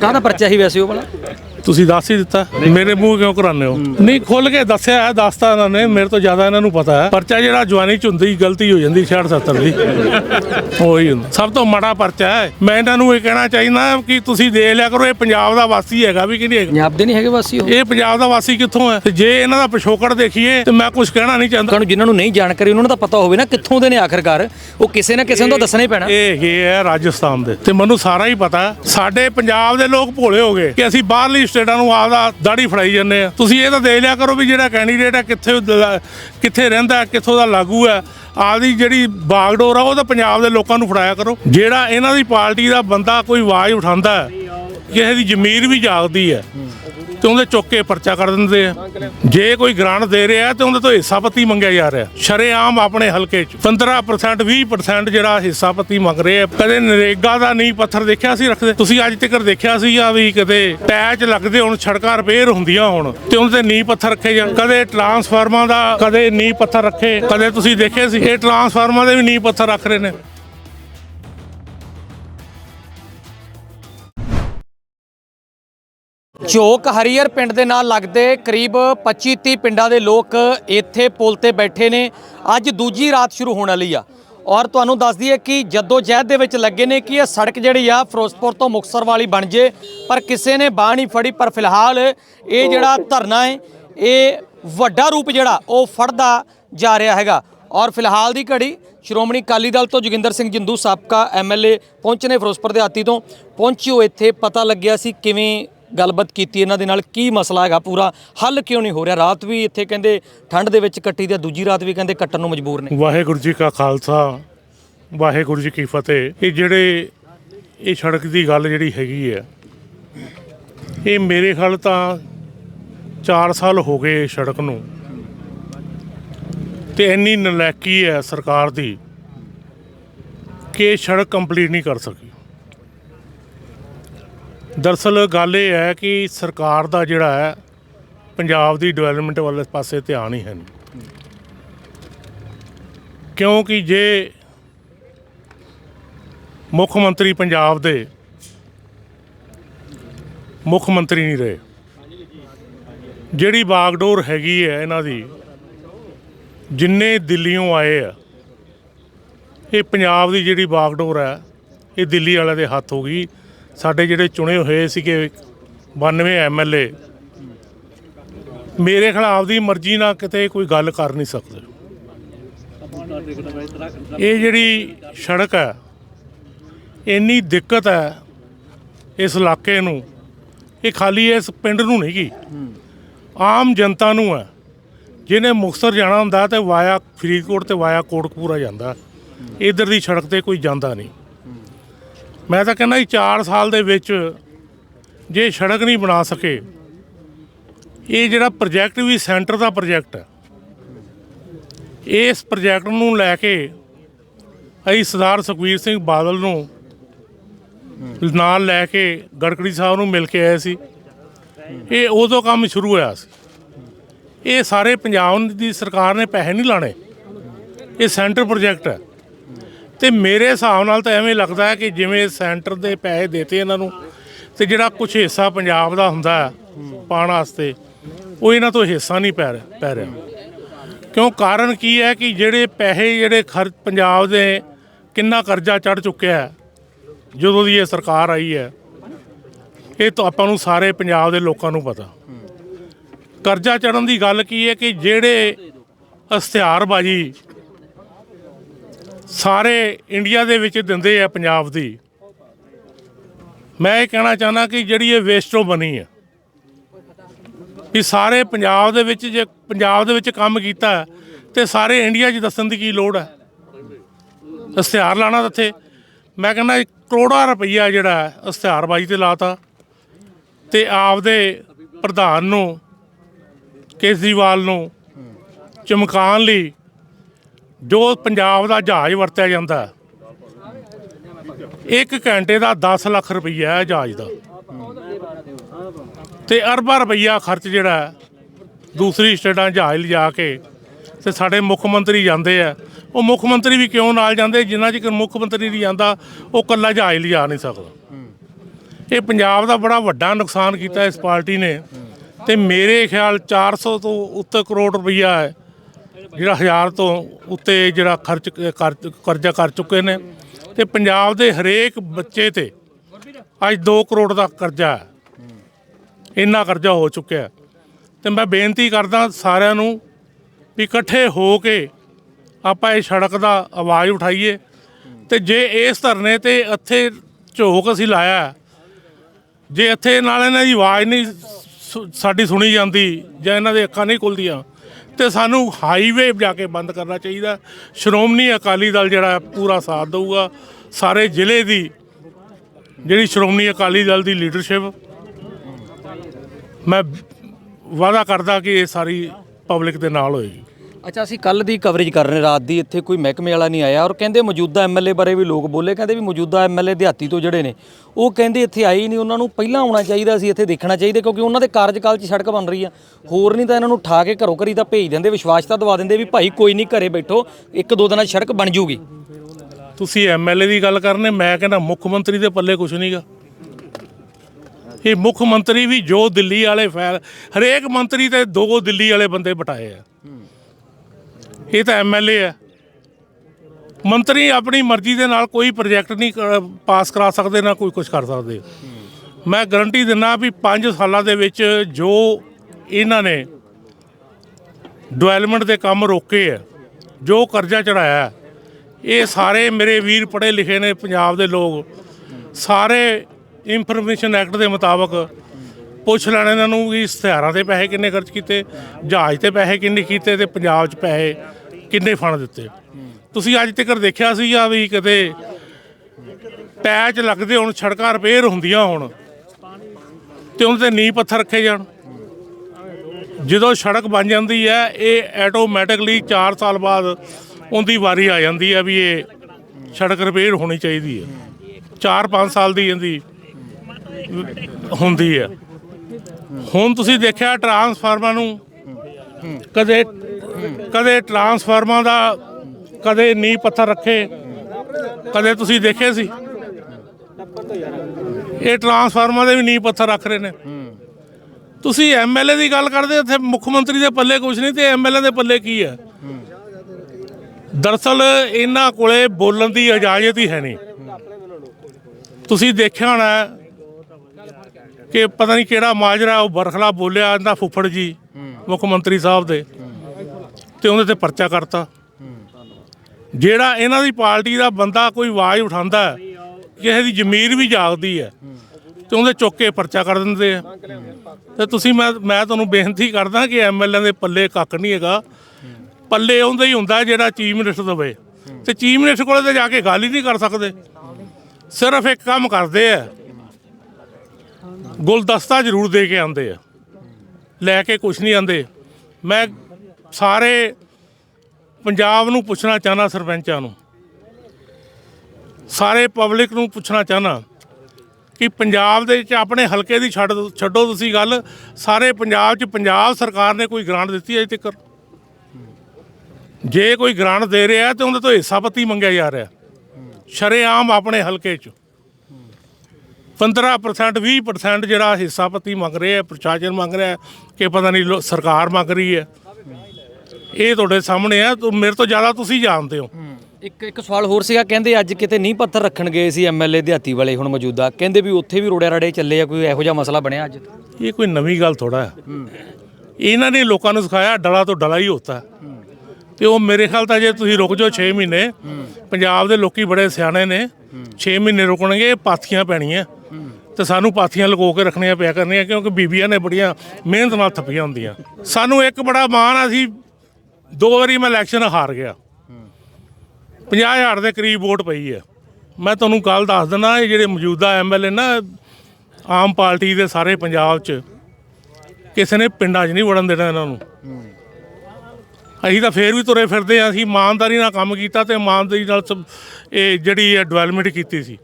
ਕਾਹਦਾ ਪਰਚਾ ਸੀ ਵੈਸੇ ਉਹ ਵਾਲਾ? ਤੁਸੀਂ ਦੱਸ ਹੀ ਦਿੱਤਾ। ਮੇਰੇ ਮੂੰਹ ਕਿਉਂ ਕਰਾਉਂਦੇ ਹੋ? ਨਹੀਂ ਖੁੱਲ ਕੇ ਦੱਸਿਆ ਹੈ ਦੱਸਤਾ ਇਹਨਾਂ ਨੇ ਮੇਰੇ ਤੋਂ ਜ਼ਿਆਦਾ ਇਹਨਾਂ ਨੂੰ ਪਤਾ ਹੈ। ਪਰਚਾ ਜਿਹੜਾ ਜਵਾਨੀ ਚ ਹੁੰਦੀ ਗਲਤੀ ਹੋ ਜਾਂਦੀ 66 70 ਦੀ। ਉਹੀ ਹੁੰਦਾ। ਸਭ ਤੋਂ ਮਾੜਾ ਪਰਚਾ ਹੈ। ਮੈਂ ਇਹਨਾਂ ਨੂੰ ਇਹ ਕਹਿਣਾ ਚਾਹੀਦਾ ਕਿ ਤੁਸੀਂ ਦੇਖ ਲਿਆ ਕਰੋ ਇਹ ਪੰਜਾਬ ਦਾ ਵਾਸੀ ਹੈਗਾ ਵੀ ਕਿ ਨਹੀਂ ਹੈਗਾ। ਪੰਜਾਬ ਦੇ ਨਹੀਂ ਹੈਗੇ ਵਾਸੀ ਉਹ? ਇਹ ਪੰਜਾਬ ਦਾ ਵਾਸੀ ਕਿੱਥੋਂ ਹੈ? ਤੇ ਜੇ ਇਹਨਾਂ ਦਾ ਪਿਛੋਕੜ ਦੇਖੀਏ ਤੇ ਮੈਂ ਕੁਝ ਕਹਿਣਾ ਨਹੀਂ ਚਾਹੁੰਦਾ। ਲੋਕਾਂ ਨੂੰ ਜਿਨ੍ਹਾਂ ਨੂੰ ਨਹੀਂ ਜਾਣਕਾਰੀ ਉਹਨਾਂ ਨੂੰ ਤਾਂ ਪਤਾ ਹੋਵੇ ਨਾ ਕਿੱਥੋਂ ਦੇ ਨੇ ਆਖਰਕਾਰ। ਉਹ ਕਿਸੇ ਨਾ ਕਿਸੇ ਨੂੰ ਤਾਂ ਦੱਸਣਾ ਹੀ ਪੈਣਾ। ਇਹ ਹੈਗੇ ਹੈ ਰਾਜਸਥਾਨ ਦੇ। ਤੇ ਮੈਨੂੰ ਸਾਰਾ ਹੀ ਪਤਾ। ਸਾਡੇ ਪੰਜਾਬ ਦੇ ਲੋਕ ਭੋਲੇ ਹੋ ਗਏ ਕਿ ਅਸੀਂ ਬਾਹਰਲੀ ਸਟੇਟਾਂ ਨੂੰ ਆਪਦਾ ਦਾੜੀ ਫੜਾਈ ਜਾਂਦੇ ਆ। ਤੁਸੀਂ ਇਹ ਤਾਂ ਦੇਖ ਲਿਆ ਕਰੋ ਵੀ ਜਿਹੜਾ ਕੈਂਡੀਡੇਟ ਹੈ ਕਿੱਥੇ ਕਿੱਥੇ ਰਹਿੰਦਾ, ਕਿੱਥੋਂ ਦਾ ਲਾਗੂ ਹੈ ਆਪਦੀ ਜਿਹੜੀ ਬਾਗਡੋਰ ਆ, ਉਹ ਤਾਂ ਪੰਜਾਬ ਦੇ ਲੋਕਾਂ ਨੂੰ ਫੜਾਇਆ ਕਰੋ। ਜਿਹੜਾ ਇਹਨਾਂ ਦੀ ਪਾਰਟੀ ਦਾ ਬੰਦਾ ਕੋਈ ਆਵਾਜ਼ ਉਠਾਉਂਦਾ, ਕਿਸੇ ਦੀ ਜ਼ਮੀਰ ਵੀ ਜਾਗਦੀ ਹੈ। ਤੇ ਉਹਦੇ ਚੁੱਕ ਕੇ ਪਰਚਾ ਕਰ ਦਿੰਦੇ ਆ। ਜੇ ਕੋਈ ਗ੍ਰਾਂਟ ਦੇ ਰਿਹਾ ਤੇ ਉਹਦੇ ਤੋਂ ਹਿੱਸਾ ਪੱਤੀ ਮੰਗਿਆ ਜਾ ਰਿਹਾ। ਸ਼ਰੇਆਮ ਆਪਣੇ ਹਲਕੇ 'ਚ। 15% 20% ਜਿਹੜਾ ਹਿੱਸਾ ਪੱਤੀ ਮੰਗ ਰਹੇ ਆ। ਕਦੇ ਨਰੇਗਾ ਦਾ ਨਹੀਂ ਪੱਥਰ ਦੇਖਿਆ ਸੀ ਰੱਖਦੇ? ਤੁਸੀਂ ਅੱਜ ਤੱਕ ਦੇਖਿਆ ਸੀ ਆ ਵੀ ਕਦੇ ਟੈਚ ਲੱਗਦੇ ਹੁਣ, ਸੜਕਾਂ ਰਿਪੇਅਰ ਹੁੰਦੀਆਂ ਹੁਣ, ਤੇ ਉਹਦੇ ਤੇ ਨੀ ਪੱਥਰ ਰੱਖੇ ਜਾਣ ਕਦੇ ਟਰਾਂਸਫਾਰਮਾਂ ਦਾ ਕਦੇ ਨੀ ਪੱਥਰ ਰੱਖੇ? ਕਦੇ ਤੁਸੀਂ ਦੇਖੇ ਸੀ? ਇਹ ਟਰਾਂਸਫਾਰਮਾਂ ਦੇ ਵੀ ਨੀ ਪੱਥਰ ਰੱਖ ਰਹੇ ਨੇ। ਚੌਕ ਹਰੀਅਰ ਪਿੰਡ ਦੇ ਨਾਲ ਲੱਗਦੇ ਕਰੀਬ 25-30 ਪਿੰਡਾਂ ਦੇ ਲੋਕ ਇੱਥੇ ਪੁਲ ਤੇ ਬੈਠੇ ਨੇ। ਅੱਜ ਦੂਜੀ ਰਾਤ ਸ਼ੁਰੂ ਹੋਣ ਵਾਲੀ ਆ। ਔਰ ਤੁਹਾਨੂੰ ਦੱਸ ਦਈਏ ਕਿ ਜਦੋਂ ਜਹਿਦ ਦੇ ਵਿੱਚ ਲੱਗੇ ਨੇ ਕਿ ਇਹ ਸੜਕ ਜਿਹੜੀ ਆ ਫਿਰੋਜ਼ਪੁਰ ਤੋਂ ਮੁਕਤਸਰ ਵਾਲੀ ਬਣ ਜੇ, ਪਰ ਕਿਸੇ ਨੇ ਬਾਹ ਨਹੀਂ ਫੜੀ। ਪਰ ਫਿਲਹਾਲ ਇਹ ਜਿਹੜਾ ਧਰਨਾ ਹੈ, ਇਹ ਵੱਡਾ ਰੂਪ ਜਿਹੜਾ, ਉਹ ਫੜਦਾ ਜਾ ਰਿਹਾ ਹੈਗਾ। ਔਰ ਫਿਲਹਾਲ ਦੀ ਘੜੀ ਸ਼੍ਰੋਮਣੀ ਅਕਾਲੀ ਦਲ ਤੋਂ ਜੋਗਿੰਦਰ ਸਿੰਘ ਜਿੰਦੂ ਸਾਬਕਾ ਐਮਐਲਏ ਪਹੁੰਚੇ ਨੇ ਫਿਰੋਜ਼ਪੁਰ ਦੇ ਆਤੀ ਤੋਂ ਪਹੁੰਚਿਓ ਇੱਥੇ ਪਤਾ ਲੱਗਿਆ ਸੀ ਕਿਵੇਂ ਗੱਲਬਾਤ ਕੀਤੀ ਇਹਨਾਂ ਦੇ ਨਾਲ, ਕੀ ਮਸਲਾ ਹੈਗਾ ਪੂਰਾ? ਹੱਲ ਕਿਉਂ ਨਹੀਂ ਹੋ ਰਿਹਾ? ਰਾਤ ਵੀ ਇੱਥੇ ਕਹਿੰਦੇ ਠੰਡ ਦੇ ਵਿੱਚ ਕੱਟੀ ਤੇ ਦੂਜੀ ਰਾਤ ਵੀ ਕਹਿੰਦੇ ਕੱਟਣ ਨੂੰ ਮਜਬੂਰ ਨੇ। ਵਾਹਿਗੁਰੂ ਜੀ ਕਾ ਖਾਲਸਾ, ਵਾਹਿਗੁਰੂ ਜੀ ਕੀ ਫਤਿਹ। ਇਹ ਜਿਹੜੇ, ਇਹ ਸੜਕ ਦੀ ਗੱਲ ਜਿਹੜੀ ਹੈਗੀ ਹੈ, ਇਹ ਮੇਰੇ ਖਿਆਲ ਤਾਂ 4 ਸਾਲ ਹੋ ਗਏ ਸੜਕ ਨੂੰ। ਤੇ ਇੰਨੀ ਨਲਾਇਕੀ ਹੈ ਸਰਕਾਰ ਦੀ ਕਿ ਇਹ ਸੜਕ ਕੰਪਲੀਟ ਨਹੀਂ ਕਰ ਸਕੀ। ਦਰਸਲ ਗੱਲ ਇਹ ਹੈ ਕਿ ਸਰਕਾਰ ਦਾ ਜਿਹੜਾ ਹੈ, ਪੰਜਾਬ ਦੀ ਡਿਵੈਲਪਮੈਂਟ ਵਾਲੇ ਪਾਸੇ ਧਿਆਨ ਹੀ ਹੈ ਨਹੀਂ। ਕਿਉਂਕਿ ਜੇ ਮੁੱਖ ਮੰਤਰੀ ਪੰਜਾਬ ਦੇ ਮੁੱਖ ਮੰਤਰੀ ਨਹੀਂ ਰਹੇ, ਜਿਹੜੀ ਬਾਗਡੋਰ ਹੈਗੀ ਹੈ ਇਹਨਾਂ ਦੀ, ਜਿੰਨੇ ਦਿੱਲੀੋਂ ਆਏ ਆ, ਇਹ ਪੰਜਾਬ ਦੀ ਜਿਹੜੀ ਬਾਗਡੋਰ ਹੈ, ਇਹ ਦਿੱਲੀ ਵਾਲਿਆਂ ਦੇ ਹੱਥ ਹੋ ਗਈ। ਸਾਡੇ ਜਿਹੜੇ ਚੁਣੇ ਹੋਏ ਸੀਗੇ 92 ਐਮਐਲਏ ਮੇਰੇ ਖਿਲਾਫ ਦੀ ਮਰਜ਼ੀ ਨਾਲ ਕਿਤੇ ਕੋਈ ਗੱਲ ਕਰ ਨਹੀਂ ਸਕਦੇ। ਇਹ ਜਿਹੜੀ ਸੜਕ ਹੈ, ਇੰਨੀ ਦਿੱਕਤ ਹੈ ਇਸ ਇਲਾਕੇ ਨੂੰ, ਇਹ ਖਾਲੀ ਇਸ ਪਿੰਡ ਨੂੰ ਨਹੀਂ ਗੀ। ਆਮ ਜਨਤਾ ਨੂੰ ਹੈ। ਜਿਹਨੇ ਮੁਕਤਸਰ ਜਾਣਾ ਹੁੰਦਾ ਤੇ ਵਾਇਆ ਫਰੀਦਕੋਟ ਤੇ ਵਾਇਆ ਕੋਟਕਪੂਰਾ ਜਾਂਦਾ, ਇਧਰ ਦੀ ਸੜਕ ਤੇ ਕੋਈ ਜਾਂਦਾ ਨਹੀਂ। ਮੈਂ ਤਾਂ ਕਹਿੰਦਾ ਜੀ 4 ਸਾਲ ਦੇ ਵਿੱਚ ਜੇ ਸੜਕ ਨਹੀਂ ਬਣਾ ਸਕੇ, ਇਹ ਜਿਹੜਾ ਪ੍ਰੋਜੈਕਟ ਵੀ ਸੈਂਟਰ ਦਾ ਪ੍ਰੋਜੈਕਟ ਹੈ, ਇਸ ਪ੍ਰੋਜੈਕਟ ਨੂੰ ਲੈ ਕੇ ਅਸੀਂ ਸਰਦਾਰ ਸੁਖਬੀਰ ਸਿੰਘ ਬਾਦਲ ਨੂੰ ਨਾਲ ਲੈ ਕੇ ਗੜਕੜੀ ਸਾਹਿਬ ਨੂੰ ਮਿਲ ਕੇ ਆਏ ਸੀ। ਇਹ ਉਦੋਂ ਕੰਮ ਸ਼ੁਰੂ ਹੋਇਆ ਸੀ। ਇਹ ਸਾਰੇ ਪੰਜਾਬ ਦੀ ਸਰਕਾਰ ਨੇ ਪੈਸੇ ਨਹੀਂ ਲਾਣੇ। ਇਹ ਸੈਂਟਰ ਪ੍ਰੋਜੈਕਟ ਹੈ। ਤੇ ਮੇਰੇ ਹਿਸਾਬ ਨਾਲ ਤਾਂ ਐਵੇਂ ਲੱਗਦਾ ਹੈ ਕਿ ਜਿਵੇਂ ਸੈਂਟਰ ਦੇ ਪੈਸੇ ਦੇਤੇ ਇਹਨਾਂ ਨੂੰ, ਤੇ ਜਿਹੜਾ ਕੁਝ ਹਿੱਸਾ ਪੰਜਾਬ ਦਾ ਹੁੰਦਾ ਹੈ ਪਾਉਣ ਵਾਸਤੇ, ਉਹ ਇਹਨਾਂ ਤੋਂ ਹਿੱਸਾ ਨਹੀਂ ਪੈ ਰਿਹਾ ਪੈ ਰਿਹਾ। ਕਿਉਂ? ਕਾਰਨ ਕੀ ਹੈ ਕਿ ਜਿਹੜੇ ਪੈਸੇ ਜਿਹੜੇ ਖਰਚ ਪੰਜਾਬ ਦੇ ਕਿੰਨਾ ਕਰਜ਼ਾ ਚੜ ਚੁੱਕਿਆ ਹੈ, ਜਦੋਂ ਦੀ ਇਹ ਸਰਕਾਰ ਆਈ ਹੈ, ਇਹ ਤਾਂ ਆਪਾਂ ਨੂੰ ਸਾਰੇ ਪੰਜਾਬ ਦੇ ਲੋਕਾਂ ਨੂੰ ਪਤਾ। ਕਰਜ਼ਾ ਚੜਨ ਦੀ ਗੱਲ ਕੀ ਹੈ ਕਿ ਜਿਹੜੇ ਇਸ਼ਤਿਹਾਰਬਾਜੀ ਸਾਰੇ ਇੰਡੀਆ ਦੇ ਵਿੱਚ ਦਿੰਦੇ ਆ ਪੰਜਾਬ ਦੀ। ਮੈਂ ਇਹ ਕਹਿਣਾ ਚਾਹੁੰਦਾ ਕਿ ਜਿਹੜੀ ਇਹ ਵੇਸਟੋ ਬਣੀ ਹੈ ਵੀ ਸਾਰੇ ਪੰਜਾਬ ਦੇ ਵਿੱਚ ਜੇ ਪੰਜਾਬ ਦੇ ਵਿੱਚ ਕੰਮ ਕੀਤਾ ਹੈ, ਤੇ ਸਾਰੇ ਇੰਡੀਆ 'ਚ ਦੱਸਣ ਦੀ ਕੀ ਲੋੜ ਹੈ? ਇਸ਼ਤਿਹਾਰ ਲਾਣਾ ਇੱਥੇ। ਮੈਂ ਕਹਿੰਦਾ ਕਰੋੜਾਂ ਰੁਪਈਆ ਜਿਹੜਾ ਹੈ ਇਸ਼ਤਿਹਾਰਬਾਜ਼ੀ ਤੇ ਲਾਤਾ। ਤੇ ਆਪਦੇ ਪ੍ਰਧਾਨ ਨੂੰ ਕੇਜਰੀਵਾਲ ਨੂੰ ਚਮਕਾਉਣ ਲਈ ਜੋ ਪੰਜਾਬ ਦਾ ਜਹਾਜ਼ ਵਰਤਿਆ ਜਾਂਦਾ ਇੱਕ ਘੰਟੇ ਦਾ 10 ਲੱਖ ਰੁਪਈਆ ਹੈ ਜਹਾਜ਼ ਦਾ। ਤੇ ਅਰਬਾਂ ਰੁਪਈਆ ਖਰਚ ਜਿਹੜਾ ਦੂਸਰੀ ਸਟੇਟਾਂ ਜਹਾਜ਼ ਲਿਜਾ ਕੇ ਤੇ ਸਾਡੇ ਮੁੱਖ ਮੰਤਰੀ ਜਾਂਦੇ ਆ। ਉਹ ਮੁੱਖ ਮੰਤਰੀ ਵੀ ਕਿਉਂ ਨਾਲ ਜਾਂਦੇ? ਜਿੰਨਾ ਚਿਰ ਮੁੱਖ ਮੰਤਰੀ ਨਹੀਂ ਜਾਂਦਾ, ਉਹ ਕੱਲਾ ਜਹਾਜ਼ ਲਿਜਾ ਨਹੀਂ ਸਕਦਾ। ਇਹ ਪੰਜਾਬ ਦਾ ਬੜਾ ਵੱਡਾ ਨੁਕਸਾਨ ਕੀਤਾ ਇਸ ਪਾਰਟੀ ਨੇ। ਤੇ ਮੇਰੇ ਖਿਆਲ 400 ਤੋਂ ਉੱਤੇ ਕਰੋੜ ਰੁਪਈਆ ਹੈ ਜਿਹੜਾ ਹਜ਼ਾਰ ਤੋਂ ਉੱਤੇ ਜਿਹੜਾ ਖਰਚ ਕਰ- ਕਰਜ਼ਾ ਕਰ ਚੁੱਕੇ ਨੇ ਤੇ ਪੰਜਾਬ ਦੇ ਹਰੇਕ ਬੱਚੇ ਤੇ ਅੱਜ 2 ਕਰੋੜ ਦਾ ਕਰਜ਼ਾ ਹੈ ਇੰਨਾ ਕਰਜ਼ਾ ਹੋ ਚੁੱਕਿਆ ਹੈ। ਤੇ ਮੈਂ ਬੇਨਤੀ ਕਰਦਾ ਸਾਰਿਆਂ ਨੂੰ ਵੀ ਇਕੱਠੇ ਹੋ ਕੇ ਆਪਾਂ ਇਹ ਸੜਕ ਦਾ ਆਵਾਜ਼ ਉਠਾਈਏ ਤੇ ਜੇ ਇਸ ਧਰਨੇ ਤੇ ਇੱਥੇ ਝੋਕ ਅਸੀਂ ਲਾਇਆ ਹੈ, ਜੇ ਇੱਥੇ ਨਾਲ ਇਹਨਾਂ ਦੀ ਆਵਾਜ਼ ਨਹੀਂ ਸੁ- ਸਾਡੀ ਸੁਣੀ ਜਾਂਦੀ ਜਾਂ ਇਹਨਾਂ ਦੇ ਅੱਖਾਂ ਨਹੀਂ ਖੁੱਲਦੀਆਂ ਤੇ ਸਾਨੂੰ ਹਾਈਵੇ ਜਾ ਕੇ ਬੰਦ ਕਰਨਾ ਚਾਹੀਦਾ। ਸ਼੍ਰੋਮਣੀ ਅਕਾਲੀ ਦਲ ਜਿਹੜਾ ਪੂਰਾ ਸਾਥ ਦੇਊਗਾ। ਸਾਰੇ ਜ਼ਿਲ੍ਹੇ ਦੀ ਜਿਹੜੀ ਸ਼੍ਰੋਮਣੀ ਅਕਾਲੀ ਦਲ ਦੀ ਲੀਡਰਸ਼ਿਪ ਮੈਂ ਵਾਅਦਾ ਕਰਦਾ ਕਿ ਇਹ ਸਾਰੀ ਪਬਲਿਕ ਦੇ ਨਾਲ ਹੋਏਗੀ। ਅੱਛਾ, ਅਸੀਂ ਕੱਲ ਦੀ ਕਵਰੇਜ ਕਰ ਰਹੇ ਰਾਤ ਦੀ, ਇੱਥੇ ਕੋਈ ਮਹਿਕਮੇ ਵਾਲਾ ਨਹੀਂ ਆਇਆ ਔਰ ਕਹਿੰਦੇ ਮੌਜੂਦਾ ਐਮਐਲਏ ਬਾਰੇ ਵੀ ਲੋਕ ਬੋਲੇ, ਕਹਿੰਦੇ ਵੀ ਮੌਜੂਦਾ ਐਮਐਲਏ ਦਿਹਾਤੀ ਤੋਂ ਜਿਹੜੇ ਨੇ, ਉਹ ਕਹਿੰਦੇ ਇੱਥੇ ਆਏ ਹੀ ਨਹੀਂ, ਉਹਨਾਂ ਨੂੰ ਪਹਿਲਾਂ ਆਉਣਾ ਚਾਹੀਦਾ ਸੀ ਇੱਥੇ ਦੇਖਣਾ ਚਾਹੀਦਾ, ਕਿਉਂਕਿ ਉਹਨਾਂ ਦੇ ਕਾਰਜਕਾਲ 'ਚ ਸੜਕ ਬਣ ਰਹੀ ਆ। ਹੋਰ ਨਹੀਂ ਤਾਂ ਇਹਨਾਂ ਨੂੰ ਠਾ ਕੇ ਘਰੋਂ ਘਰੀ ਤਾਂ ਭੇਜ ਦਿੰਦੇ, ਵਿਸ਼ਵਾਸ ਤਾਂ ਦਵਾ ਦਿੰਦੇ ਵੀ ਭਾਈ ਕੋਈ ਨਹੀਂ, ਘਰੇ ਬੈਠੋ, ਇੱਕ ਦੋ ਦਿਨਾਂ ਸੜਕ ਬਣ ਜੂਗੀ। ਤੁਸੀਂ ਐਮਐਲਏ ਦੀ ਗੱਲ ਕਰਨੇ, ਮੈਂ ਕਹਿੰਦਾ ਮੁੱਖ ਮੰਤਰੀ ਦੇ ਪੱਲੇ ਕੁਝ ਨਹੀਂਗਾ ਇਹ ਮੁੱਖ ਮੰਤਰੀ ਵੀ ਜੋ ਦਿੱਲੀ ਵਾਲੇ ਫੈਲ ਹਰੇਕ ਮੰਤਰੀ ਤੇ ਦੋ ਦਿੱਲੀ ਵਾਲੇ ਬੰਦੇ ਬਟਾਏ ਆ। ਇਹ ਤਾਂ ਐਮਐਲਏ ਹੈ। ਮੰਤਰੀ ਆਪਣੀ ਮਰਜ਼ੀ ਦੇ ਨਾਲ ਕੋਈ ਪ੍ਰੋਜੈਕਟ ਨਹੀਂ ਪਾਸ ਕਰਾ ਸਕਦੇ, ਨਾ ਕੋਈ ਕੁਝ ਕਰ ਸਕਦੇ। ਮੈਂ ਗਰੰਟੀ ਦਿੰਦਾ ਵੀ 5 ਸਾਲਾਂ ਦੇ ਵਿੱਚ ਜੋ ਇਹਨਾਂ ਨੇ ਡਿਵੈਲਪਮੈਂਟ ਦੇ ਕੰਮ ਰੋਕੇ ਆ ਜੋ ਕਰਜ਼ਾ ਚੜਾਇਆ ਇਹ ਸਾਰੇ ਮੇਰੇ ਵੀਰ ਪੜ੍ਹੇ ਲਿਖੇ ਨੇ, ਪੰਜਾਬ ਦੇ ਲੋਕ, ਸਾਰੇ ਇਨਫੋਰਮੇਸ਼ਨ ਐਕਟ ਦੇ ਮੁਤਾਬਕ ਪੁੱਛ ਲੈਣ ਇਹਨਾਂ ਨੂੰ ਵੀ ਇਸ਼ਤਿਹਾਰਾਂ ਤੇ ਪੈਸੇ ਕਿੰਨੇ ਖਰਚ ਕੀਤੇ, ਜਹਾਜ਼ ਤੇ ਪੈਸੇ ਕਿੰਨੇ ਕੀਤੇ ਤੇ ਪੰਜਾਬ 'ਚ ਪੈਸੇ ਕਿੰਨੇ ਫੰਡ ਦਿੱਤੇ। ਤੁਸੀਂ ਅੱਜ ਤੱਕ ਦੇਖਿਆ ਸੀਗਾ ਵੀ ਕਦੇ ਪੈਚ ਲੱਗਦੇ ਹੁਣ, ਸੜਕਾਂ ਰਿਪੇਅਰ ਹੁੰਦੀਆਂ ਹੁਣ ਤੇ ਉਹਨਾਂ ਤੇ ਨੀਂਹ ਪੱਥਰ ਰੱਖੇ ਜਾਣ? ਜਦੋਂ ਸੜਕ ਬਣ ਜਾਂਦੀ ਹੈ, ਇਹ ਆਟੋਮੈਟਿਕਲੀ 4 ਸਾਲ ਬਾਅਦ ਉਹਦੀ ਵਾਰੀ ਆ ਜਾਂਦੀ ਹੈ ਵੀ ਇਹ ਸੜਕ ਰਿਪੇਅਰ ਹੋਣੀ ਚਾਹੀਦੀ ਹੈ। 4-5 ਸਾਲ ਦੀ ਇਹਦੀ ਹੁੰਦੀ ਹੈ। ਹੁਣ ਤੁਸੀਂ ਦੇਖਿਆ ਟਰਾਂਸਫਾਰਮਰ ਨੂੰ? ਕਦੇ ਕਦੇ ਟਰਾਂਸਫਾਰਮਰ ਦਾ ਕਦੇ ਨੀਂਹ ਪੱਥਰ ਰੱਖੇ? ਕਦੇ ਤੁਸੀਂ ਦੇਖੇ ਸੀ? ਇਹ ਟਰਾਂਸਫਾਰਮਰ ਦੇ ਵੀ ਨੀਂਹ ਪੱਥਰ ਰੱਖ ਰਹੇ ਨੇ। ਤੁਸੀਂ ਐਮਐਲਏ ਦੀ ਗੱਲ ਕਰਦੇ ਇੱਥੇ ਮੁੱਖ ਮੰਤਰੀ ਦੇ ਪੱਲੇ ਕੁਝ ਨਹੀਂ, ਤੇ ਐਮਐਲਏ ਦੇ ਪੱਲੇ ਕੀ ਹੈ? ਦਰਸਲ ਇਹਨਾਂ ਕੋਲੇ ਬੋਲਣ ਦੀ ਇਜਾਜ਼ਤ ਹੀ ਹੈ ਨਹੀਂ। ਤੁਸੀਂ ਦੇਖਿਆ ਹੋਣਾ ਕਿ ਪਤਾ ਨਹੀਂ ਕਿਹੜਾ ਮਾਜਰਾ ਉਹ ਬਰਖਲਾ ਬੋਲਿਆ ਇਹਦਾ ਫੁੱਫੜ ਜੀ ਮੁੱਖ ਮੰਤਰੀ ਸਾਹਿਬ ਦੇ। ਤੇ ਉਹਦੇ ਤੇ ਪਰਚਾ ਕਰਤਾ। ਜਿਹੜਾ ਇਹਨਾਂ ਦੀ ਪਾਰਟੀ ਦਾ ਬੰਦਾ ਕੋਈ ਆਵਾਜ਼ ਉਠਾਉਂਦਾ ਹੈ, ਕਿਸੇ ਦੀ ਜ਼ਮੀਰ ਵੀ ਜਾਗਦੀ ਹੈ ਤੇ ਉਹਦੇ ਚੁੱਕ ਕੇ ਪਰਚਾ ਕਰ ਦਿੰਦੇ ਆ। ਤੇ ਤੁਸੀਂ ਮੈਂ ਮੈਂ ਤੁਹਾਨੂੰ ਬੇਨਤੀ ਕਰਦਾ ਕਿ ਐਮਐਲਏ ਦੇ ਪੱਲੇ ਕੱਖ ਨਹੀਂ ਹੈਗਾ। ਪੱਲੇ ਉਹਦਾ ਹੀ ਹੁੰਦਾ ਜਿਹੜਾ ਚੀਫ ਮਿਨਿਸਟਰ ਦਵੇ। ਤੇ ਚੀਫ ਮਿਨਿਸਟਰ ਕੋਲੇ ਤੇ ਜਾ ਕੇ ਗੱਲ ਹੀ ਨਹੀਂ ਕਰ ਸਕਦੇ। ਸਿਰਫ ਇੱਕ ਕੰਮ ਕਰਦੇ ਆ ਗੁਲਦਸਤਾ ਜ਼ਰੂਰ ਦੇ ਕੇ ਆਉਂਦੇ ਆ। ਲੈ ਕੇ ਕੁਝ ਨਹੀਂ ਆਉਂਦੇ। ਮੈਂ ਸਾਰੇ ਪੰਜਾਬ ਨੂੰ ਪੁੱਛਣਾ ਚਾਹਨਾ ਸਰਪੰਚਾਂ ਨੂੰ। ਸਾਰੇ ਪਬਲਿਕ ਨੂੰ ਪੁੱਛਣਾ ਚਾਹਨਾ ਕਿ ਪੰਜਾਬ ਦੇ ਵਿੱਚ ਆਪਣੇ ਹਲਕੇ ਦੀ ਛੱਡ ਛੱਡੋ ਤੁਸੀਂ ਗੱਲ। ਸਾਰੇ ਪੰਜਾਬ 'ਚ ਪੰਜਾਬ ਸਰਕਾਰ ਨੇ ਕੋਈ ਗ੍ਰਾਂਟ ਦਿੱਤੀ ਅਜੇ ਤੱਕ? ਜੇ ਕੋਈ ਗ੍ਰਾਂਟ ਦੇ ਰਿਹਾ ਤੇ ਉਹਦੇ ਤੋਂ ਹਿੱਸਾ ਪੱਤੀ ਮੰਗਿਆ ਜਾ ਰਿਹਾ ਸ਼ਰੇਆਮ ਆਪਣੇ ਹਲਕੇ 'ਚ। 15% 20% ਜਿਹੜਾ ਹਿੱਸਾ ਪੱਤੀ ਮੰਗ ਰਹੇ ਆ ਪ੍ਰਸ਼ਾਸਨ ਮੰਗ ਰਿਹਾ ਹੈ ਕਿ ਪਤਾ ਨਹੀਂ ਲੋ- ਸਰਕਾਰ ਮੰਗ ਰਹੀ ਹੈ। ਇਹ ਤੁਹਾਡੇ ਸਾਹਮਣੇ ਆ ਤੂੰ ਮੇਰੇ ਤੋਂ ਜ਼ਿਆਦਾ ਤੁਸੀਂ ਜਾਣਦੇ ਹੋ। ਇੱਕ ਇੱਕ ਸਵਾਲ ਹੋਰ ਸੀਗਾ ਕਹਿੰਦੇ ਅੱਜ ਕਿਤੇ ਨੀਂਹ ਪੱਥਰ ਰੱਖਣ ਗਏ ਸੀ ਐਮਐਲਏ ਦਿਹਾਤੀ ਵਾਲੇ ਹੁਣ ਮੌਜੂਦਾ ਕਹਿੰਦੇ ਵੀ ਉੱਥੇ ਵੀ ਰੋੜੇ ਰਾੜੇ ਚੱਲੇ ਆ ਕੋਈ ਇਹੋ ਜਿਹਾ ਮਸਲਾ ਬਣਿਆ ਅੱਜ? ਇਹ ਕੋਈ ਨਵੀਂ ਗੱਲ ਥੋੜਾ ਹੈ। ਇਹਨਾਂ ਨੇ ਲੋਕਾਂ ਨੂੰ ਸਿਖਾਇਆ ਡਲਾ ਤੋਂ ਡਲਾ ਹੀ ਹੁੰਦਾ ਹੈ। ਤੇ ਉਹ ਮੇਰੇ ਖਿਆਲ ਤਾਂ ਜੇ ਤੁਸੀਂ ਰੁਕ ਜਾਓ 6 ਮਹੀਨੇ ਪੰਜਾਬ ਦੇ ਲੋਕੀ ਬੜੇ ਸਿਆਣੇ ਨੇ 6 ਮਹੀਨੇ ਰੁਕਣਗੇ ਇਹ ਪਾਥੀਆਂ ਪੈਣੀਆਂ। ਤੇ ਸਾਨੂੰ ਪਾਥੀਆਂ ਲਗੋ ਕੇ ਰੱਖਣੀਆਂ ਪਿਆ ਕਰਨੀਆਂ ਕਿਉਂਕਿ ਬੀਬੀਆਂ ਨੇ ਬੜੀਆਂ ਮਿਹਨਤ ਨਾਲ ਥੱਪੀਆਂ ਹੁੰਦੀਆਂ। ਸਾਨੂੰ ਇੱਕ ਬੜਾ ਮਾਣ ਆ, ਅਸੀਂ ਦੋ ਵਾਰੀ ਮੈਂ ਇਲੈਕਸ਼ਨ ਹਾਰ ਗਿਆ। 50000 ਦੇ ਕਰੀਬ ਵੋਟ ਪਈ ਹੈ। ਮੈਂ ਤੁਹਾਨੂੰ ਕੱਲ ਦੱਸ ਦਿੰਦਾ ਇਹ ਜਿਹੜੇ ਮੌਜੂਦਾ ਐਮਐਲਏ ਨਾ ਆਮ ਪਾਰਟੀ ਦੇ ਸਾਰੇ ਪੰਜਾਬ 'ਚ ਕਿਸੇ ਨੇ ਪਿੰਡਾਂ 'ਚ ਨਹੀਂ ਵੜਨ ਦੇਣਾ ਇਹਨਾਂ ਨੂੰ। ਅਸੀਂ ਤਾਂ ਫੇਰ ਵੀ ਤੁਰੇ ਫਿਰਦੇ ਆ ਅਸੀਂ ਇਮਾਨਦਾਰੀ ਨਾਲ ਕੰਮ ਕੀਤਾ ਤੇ ਇਮਾਨਦਾਰੀ ਨਾਲ ਸਭ ਇਹ ਜਿਹੜੀ ਹੈ ਡਿਵੈਲਪਮੈਂਟ ਕੀਤੀ ਸੀ।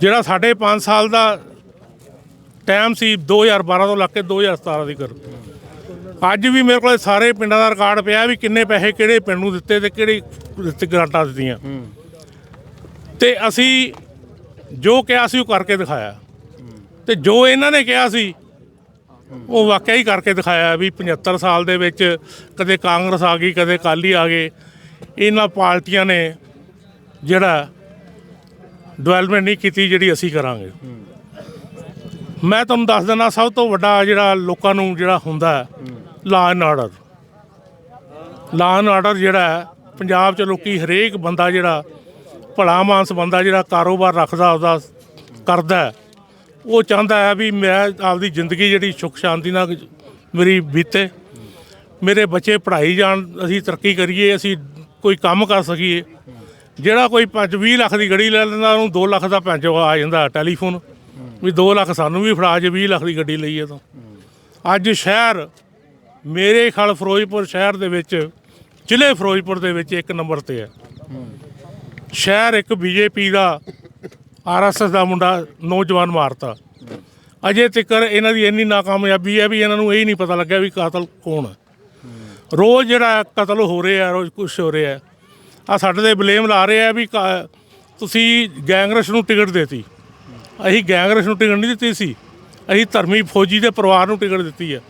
ਜਿਹੜਾ ਸਾਡੇ 5 ਸਾਲ ਦਾ ਟਾਈਮ ਸੀ 2012 ਤੋਂ ਲੱਗ ਕੇ 2017 ਦੀ ਕਰ ਅੱਜ ਵੀ ਮੇਰੇ ਕੋਲ ਸਾਰੇ ਪਿੰਡਾਂ ਦਾ ਰਿਕਾਰਡ ਪਿਆ ਵੀ ਕਿੰਨੇ ਪੈਸੇ ਕਿਹੜੇ ਪਿੰਡ ਨੂੰ ਦਿੱਤੇ ਤੇ ਕਿਹੜੀ ਦਿੱਤੇ ਗ੍ਰਾਂਟਾਂ ਦਿੱਤੀਆਂ। ਤੇ ਅਸੀਂ ਜੋ ਕਿਹਾ ਸੀ ਉਹ ਕਰਕੇ ਦਿਖਾਇਆ। ਤੇ ਜੋ ਇਹਨਾਂ ਨੇ ਕਿਹਾ ਸੀ ਉਹ ਵਾਕਿਆ ਹੀ ਕਰਕੇ ਦਿਖਾਇਆ ਵੀ 75 ਸਾਲ ਦੇ ਵਿੱਚ ਕਦੇ ਕਾਂਗਰਸ ਆ ਗਈ, ਕਦੇ ਅਕਾਲੀ ਆ ਗਏ। ਇਹਨਾਂ ਪਾਰਟੀਆਂ ਨੇ ਜਿਹੜਾ ਡਿਵੈਲਪਮੈਂਟ ਨਹੀਂ ਕੀਤੀ, ਜਿਹੜੀ ਅਸੀਂ ਕਰਾਂਗੇ। ਮੈਂ ਤੁਹਾਨੂੰ ਦੱਸ ਦਿੰਦਾ, ਸਭ ਤੋਂ ਵੱਡਾ ਜਿਹੜਾ ਲੋਕਾਂ ਨੂੰ ਜਿਹੜਾ ਹੁੰਦਾ law and order. Law and order ਜਿਹੜਾ ਪੰਜਾਬ 'ਚ ਲੋਕੀ ਹਰੇਕ ਬੰਦਾ ਜਿਹੜਾ ਭਲਾ ਮਾਨਸ ਬੰਦਾ ਜਿਹੜਾ ਕਾਰੋਬਾਰ ਰੱਖਦਾ ਉਹਦਾ ਕਰਦਾ ਉਹ ਚਾਹੁੰਦਾ ਹੈ ਵੀ ਮੈਂ ਆਪਦੀ ਜ਼ਿੰਦਗੀ ਜਿਹੜੀ ਸੁੱਖ ਸ਼ਾਂਤੀ ਨਾਲ ਮੇਰੀ ਬੀਤੇ। ਮੇਰੇ ਬੱਚੇ ਪੜ੍ਹਾਈ ਜਾਣ, ਅਸੀਂ ਤਰੱਕੀ ਕਰੀਏ, ਅਸੀਂ ਕੋਈ ਕੰਮ ਕਰ ਸਕੀਏ। ਜਿਹੜਾ ਕੋਈ 5 20 ਲੱਖ ਦੀ ਗੱਡੀ ਲੈ ਲੈਂਦਾ, ਉਹਨੂੰ 2 ਲੱਖ ਦਾ ਪੰਜ ਆ ਜਾਂਦਾ ਟੈਲੀਫੋਨ। ਵੀ 2 ਲੱਖ ਸਾਨੂੰ ਵੀ ਫੜਾ ਜੇ 20 ਲੱਖ ਦੀ ਗੱਡੀ ਲਈਏ ਤਾਂ। ਅੱਜ ਸ਼ਹਿਰ, ਮੇਰੇ ਖਲ ਫਿਰੋਜ਼ਪੁਰ ਸ਼ਹਿਰ ਦੇ ਵਿੱਚ, ਜ਼ਿਲ੍ਹੇ ਫਿਰੋਜ਼ਪੁਰ ਦੇ ਵਿੱਚ ਇੱਕ ਨੰਬਰ ਤੇ ਹੈ। ਸ਼ਹਿਰ ਇੱਕ ਬੀਜੇਪੀ ਦਾ ਆਰਐਸਐਸ ਦਾ ਮੁੰਡਾ ਨੌਜਵਾਨ ਮਾਰਤਾ। ਅਜੇ ਤੱਕ ਇਹਨਾਂ ਦੀ ਇੰਨੀ ਨਾਕਾਮਯਾਬੀ ਹੈ ਵੀ ਇਹਨਾਂ ਨੂੰ ਇਹ ਨਹੀਂ ਪਤਾ ਲੱਗਿਆ ਵੀ ਕਾਤਲ ਕੌਣ ਹੈ। ਰੋਜ਼ ਜਿਹੜਾ ਕਤਲ ਹੋ ਰਿਹਾ, ਰੋਜ਼ ਕੁਛ ਹੋ ਰਿਹਾ ਆ ਸਾਡੇ ਤੇ ਬਲੇਮ ਲਾ ਰਹੇ ਆ ਵੀ ਕਾ- ਤੁਸੀਂ ਗੈਂਗਰਸ ਨੂੰ ਟਿਕਟ ਦੇਤੀ। ਅਸੀਂ ਗੈਂਗਰਸ ਨੂੰ ਟਿਕਟ ਨਹੀਂ ਦਿੱਤੀ ਸੀ। ਅਸੀਂ ਧਰਮੀ ਫੌਜੀ ਦੇ ਪਰਿਵਾਰ ਨੂੰ ਟਿਕਟ ਦਿੱਤੀ ਹੈ।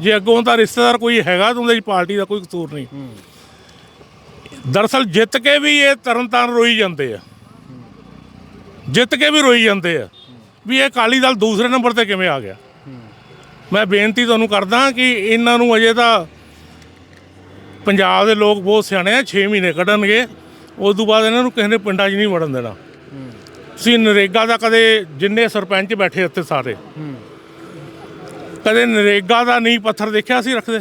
ਜੇ ਅੱਗੋਂ ਦਾ ਰਿਸ਼ਤੇਦਾਰ ਕੋਈ ਹੈਗਾ ਤਾਂ ਉਹਦੀ ਪਾਰਟੀ ਦਾ ਕੋਈ ਕਸੂਰ ਨਹੀਂ। ਦਰਅਸਲ ਜਿੱਤ ਕੇ ਵੀ ਇਹ ਤਰਨਤਾਰਨ ਰੋਈ ਜਾਂਦੇ ਆ। ਜਿੱਤ ਕੇ ਵੀ ਰੋਈ ਜਾਂਦੇ ਆ। ਵੀ ਇਹ ਅਕਾਲੀ ਦਲ ਦੂਸਰੇ ਨੰਬਰ ਤੇ ਕਿਵੇਂ ਆ ਗਿਆ? ਮੈਂ ਬੇਨਤੀ ਤੁਹਾਨੂੰ ਕਰਦਾ ਕਿ ਇਹਨਾਂ ਨੂੰ ਅਜੇ ਤਾਂ ਪੰਜਾਬ ਦੇ ਲੋਕ ਬਹੁਤ ਸਿਆਣੇ ਆ 6 ਮਹੀਨੇ ਕੱਢਣਗੇ। ਉਸ ਤੋਂ ਬਾਅਦ ਇਹਨਾਂ ਨੂੰ ਕਿਸੇ ਨੇ ਪਿੰਡਾਂ 'ਚ ਨਹੀਂ ਵੜਨ ਦੇਣਾ। ਤੁਸੀਂ ਨਰੇਗਾ ਦਾ ਕਦੇ ਜਿੰਨੇ ਸਰਪੰਚ ਬੈਠੇ ਉੱਥੇ ਸਾਰੇ। ਕਦੇ ਨਰੇਗਾ ਦਾ ਨੀਂਹ ਪੱਥਰ ਦੇਖਿਆ ਸੀ ਰੱਖਦੇ?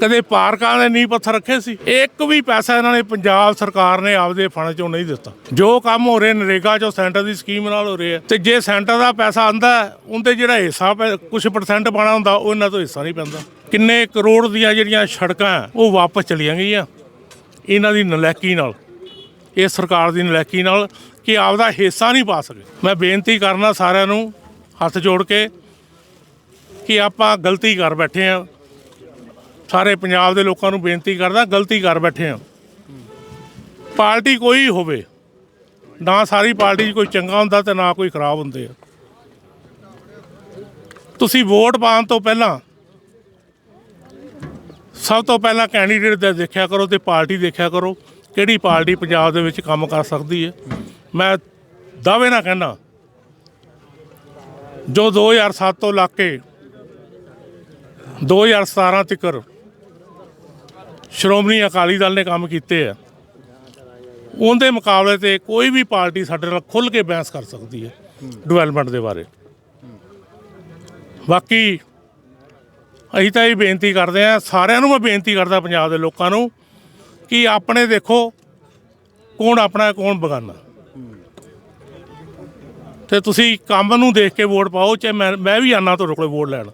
ਕਦੇ ਪਾਰਕਾਂ ਦੇ ਨੀਂਹ ਪੱਥਰ ਰੱਖੇ ਸੀ। ਇੱਕ ਵੀ ਪੈਸਾ ਇਹਨਾਂ ਨੇ ਪੰਜਾਬ ਸਰਕਾਰ ਨੇ ਆਪਦੇ ਫੰਡ ਚੋਂ ਨਹੀਂ ਦਿੱਤਾ। ਜੋ ਕੰਮ ਹੋ ਰਹੇ ਨਰੇਗਾ ਚੋਂ ਸੈਂਟਰ ਦੀ ਸਕੀਮ ਨਾਲ ਹੋ ਰਹੇ ਆ ਤੇ ਜੇ ਸੈਂਟਰ ਦਾ ਪੈਸਾ ਆਂਦਾ ਉਹਦੇ ਜਿਹੜਾ ਹਿੱਸਾ ਪੈ- ਕੁਝ ਪਰਸੈਂਟ ਪਾਣਾ ਹੁੰਦਾ, ਉਹ ਇਹਨਾਂ ਤੋਂ ਹਿੱਸਾ ਨਹੀਂ ਪੈਂਦਾ। ਕਿੰਨੇ ਕਰੋੜ ਦੀਆਂ ਜਿਹੜੀਆਂ ਸੜਕਾਂ ਉਹ ਵਾਪਸ ਚਲੀਆਂ ਗਈਆਂ। ਇਹਨਾਂ ਦੀ ਨਲੈਕੀ ਨਾਲ, ਇਹ ਸਰਕਾਰ ਦੀ ਨਲੈਕੀ ਨਾਲ ਕਿ ਆਪਦਾ ਹਿੱਸਾ ਨਹੀਂ ਪਾ ਸਕੇ। ਮੈਂ ਬੇਨਤੀ ਕਰਨਾ ਸਾਰਿਆਂ ਨੂੰ ਹੱਥ ਜੋੜ ਕੇ ਕਿ ਆਪਾਂ ਗਲਤੀ ਕਰ ਬੈਠੇ ਆ ਸਾਰੇ ਪੰਜਾਬ ਦੇ ਲੋਕਾਂ ਨੂੰ ਬੇਨਤੀ ਕਰਦਾ, ਗਲਤੀ ਕਰ ਬੈਠੇ ਆ। ਪਾਰਟੀ ਕੋਈ ਹੋਵੇ, ਨਾ ਸਾਰੀ ਪਾਰਟੀ 'ਚ ਕੋਈ ਚੰਗਾ ਹੁੰਦਾ ਤੇ ਨਾ ਕੋਈ ਖਰਾਬ ਹੁੰਦੇ ਆ। ਤੁਸੀਂ ਵੋਟ ਪਾਉਣ ਤੋਂ ਪਹਿਲਾਂ, ਸਭ ਤੋਂ ਪਹਿਲਾਂ ਕੈਂਡੀਡੇਟ ਦਾ ਦੇਖਿਆ ਕਰੋ ਤੇ ਪਾਰਟੀ ਦੇਖਿਆ ਕਰੋ, ਕਿਹੜੀ ਪਾਰਟੀ ਪੰਜਾਬ ਦੇ ਵਿੱਚ ਕੰਮ ਕਰ ਸਕਦੀ ਹੈ। ਮੈਂ ਦਾਅਵੇ ਨਾਲ ਕਹਿੰਦਾ, ਜੋ 2007 ਤੋਂ ਲਾ ਕੇ 2017 ਤੱਕ ਸ਼੍ਰੋਮਣੀ ਅਕਾਲੀ ਦਲ ਨੇ ਕੰਮ ਕੀਤੇ ਆ। ਉਹਦੇ ਮੁਕਾਬਲੇ ਤੇ ਕੋਈ ਵੀ ਪਾਰਟੀ ਸਾਡੇ ਨਾਲ ਖੁੱਲ ਕੇ ਬਹਿਸ ਕਰ ਸਕਦੀ ਹੈ ਡਿਵੈਲਪਮੈਂਟ ਦੇ ਬਾਰੇ। ਬਾਕੀ ਅਸੀਂ ਤਾਂ ਇਹ ਬੇਨਤੀ ਕਰਦੇ ਆ ਸਾਰਿਆਂ ਨੂੰ ਮੈਂ ਬੇਨਤੀ ਕਰਦਾ ਪੰਜਾਬ ਦੇ ਲੋਕਾਂ ਨੂੰ ਕਿ ਆਪਣੇ ਦੇਖੋ ਕੌਣ ਆਪਣਾ ਕੌਣ ਬਗਾਨਾ। ਤੇ ਤੁਸੀਂ ਕੰਮ ਨੂੰ ਦੇਖ ਕੇ ਵੋਟ ਪਾਓ, ਚਾਹੇ ਮੈਂ ਮੈਂ ਵੀ ਆਨਾ ਤੁਹਾਡੇ ਕੋਲ ਵੋਟ ਲੈਣ।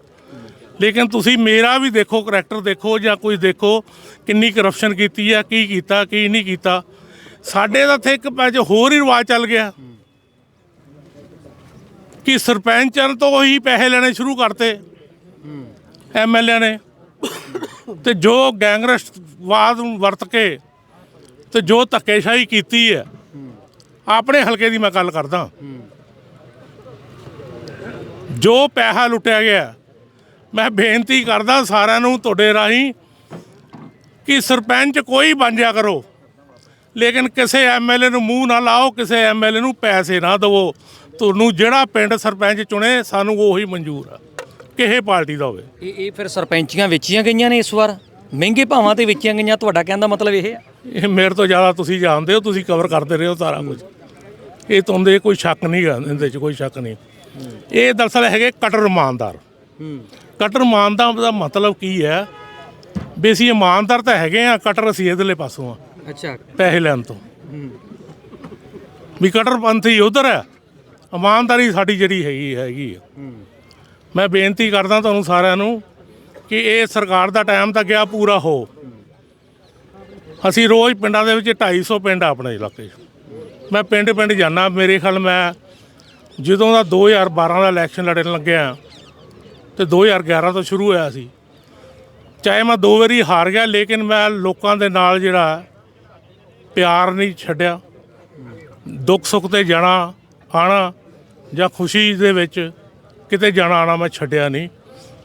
ਲੇਕਿਨ ਤੁਸੀਂ ਮੇਰਾ ਵੀ ਦੇਖੋ ਕਰੈਕਟਰ ਦੇਖੋ ਜਾਂ ਕੋਈ ਦੇਖੋ, ਕਿੰਨੀ ਕਰਪਸ਼ਨ ਕੀਤੀ ਆ, ਕੀ ਕੀਤਾ, ਕੀ ਨਹੀਂ ਕੀਤਾ। ਸਾਡੇ ਤਾਂ ਇੱਥੇ ਇੱਕ ਪੈਚ ਹੋਰ ਹੀ ਰਿਵਾਜ ਚੱਲ ਗਿਆ। ਕਿ ਸਰਪੰਚਾਂ ਤੋਂ ਹੀ ਪੈਸੇ ਲੈਣੇ ਸ਼ੁਰੂ ਕਰਤੇ। ਐਮਐਲਏ ਨੇ। ਤੇ ਜੋ ਗੈਂਗਰਸਟਵਾਦ ਨੂੰ ਵਰਤ ਕੇ ਤੇ ਜੋ ਧੱਕੇਸ਼ਾਹੀ ਕੀਤੀ ਹੈ, ਆਪਣੇ ਹਲਕੇ ਦੀ ਮੈਂ ਗੱਲ ਕਰਦਾ। ਜੋ ਪੈਸਾ ਲੁੱਟਿਆ ਗਿਆ ਮੈਂ ਬੇਨਤੀ ਕਰਦਾ ਸਾਰਿਆਂ ਨੂੰ ਤੁਹਾਡੇ ਰਾਹੀਂ ਕਿ ਸਰਪੰਚ ਕੋਈ ਬਣ ਜਾ ਕਰੋ। ਲੇਕਿਨ ਕਿਸੇ ਐਮਐਲਏ ਨੂੰ ਮੂੰਹ ਨਾ ਲਾਓ ਕਿਸੇ ਐਮਐਲਏ ਨੂੰ ਪੈਸੇ ਨਾ ਦਿਵੋ। ਤੁਹਾਨੂੰ ਜਿਹੜਾ ਪਿੰਡ ਸਰਪੰਚ ਚੁਣੇ ਸਾਨੂੰ ਉਹੀ ਮਨਜ਼ੂਰ ਆ। ਕਿਸੇ ਪਾਰਟੀ ਦਾ ਹੋਵੇ। ਇਹ ਇਹ ਫਿਰ ਸਰਪੰਚੀਆਂ ਵੇਚੀਆਂ ਗਈਆਂ ਨੇ ਇਸ ਵਾਰ? ਮਹਿੰਗੇ ਭਾਵਾਂ ਤੇ ਵੇਚੀਆਂ ਗਈਆਂ ਤੁਹਾਡਾ ਕਹਿਣ ਦਾ ਮਤਲਬ ਇਹ ਹੈ ਇਹ ਮੇਰੇ ਤੋਂ ਜ਼ਿਆਦਾ ਤੁਸੀਂ ਜਾਣਦੇ ਹੋ ਤੁਸੀਂ ਕਵਰ ਕਰਦੇ ਰਹੇ ਹੋ ਸਾਰਾ ਕੁਝ। ਇਹ ਤੁਹਾਨੂੰ ਦੇ ਕੋਈ ਸ਼ੱਕ ਨਹੀਂ ਗਾ ਇਹਦੇ 'ਚ ਕੋਈ ਸ਼ੱਕ ਨਹੀਂ। ਇਹ ਦਰਅਸਲ ਹੈਗੇ ਕਟਰ ਇਮਾਨਦਾਰ। ਕਟਰ ਇਮਾਨਦਾਰ ਦਾ ਮਤਲਬ ਕੀ ਹੈ? ਵੀ ਅਸੀਂ ਇਮਾਨਦਾਰ ਤਾਂ ਹੈਗੇ ਆ ਕਟਰ ਅਸੀਂ ਇਹਦਲੇ ਪਾਸੋਂ ਆ ਅੱਛਾ। ਪੈਸੇ ਲੈਣ ਤੋਂ। ਵੀ ਕਟਰਪੰਥੀ ਉਧਰ ਹੈ। ਇਮਾਨਦਾਰੀ ਸਾਡੀ ਜਿਹੜੀ ਹੈਗੀ ਹੈਗੀ ਆ ਮੈਂ ਬੇਨਤੀ ਕਰਦਾ ਤੁਹਾਨੂੰ ਸਾਰਿਆਂ ਨੂੰ ਕਿ ਇਹ ਸਰਕਾਰ ਦਾ ਟਾਈਮ ਤਾਂ ਗਿਆ ਪੂਰਾ ਹੋ। ਅਸੀਂ ਰੋਜ਼ ਪਿੰਡਾਂ ਦੇ ਵਿੱਚ 250 ਪਿੰਡ ਆਪਣੇ ਇਲਾਕੇ ਮੈਂ ਪਿੰਡ ਪਿੰਡ ਜਾਂਦਾ ਮੇਰੇ ਖਿਆਲ ਮੈਂ ਜਦੋਂ ਦਾ 2012 ਦਾ ਇਲੈਕਸ਼ਨ ਲੜਨ ਲੱਗਿਆ ਤੇ 2011 ਤੋਂ ਸ਼ੁਰੂ ਹੋਇਆ ਸੀ। ਚਾਹੇ ਮੈਂ ਦੋ ਵਾਰੀ ਹਾਰ ਗਿਆ, ਲੇਕਿਨ ਮੈਂ ਲੋਕਾਂ ਦੇ ਨਾਲ ਜਿਹੜਾ ਪਿਆਰ ਨਹੀਂ ਛੱਡਿਆ। ਦੁੱਖ ਸੁੱਖ ਤੇ ਜਾਣਾ, ਆਣਾ ਜਾਂ ਖੁਸ਼ੀ ਦੇ ਵਿੱਚ ਕਿਤੇ ਜਾਣਾ, ਆਣਾ ਮੈਂ ਛੱਡਿਆ ਨਹੀਂ।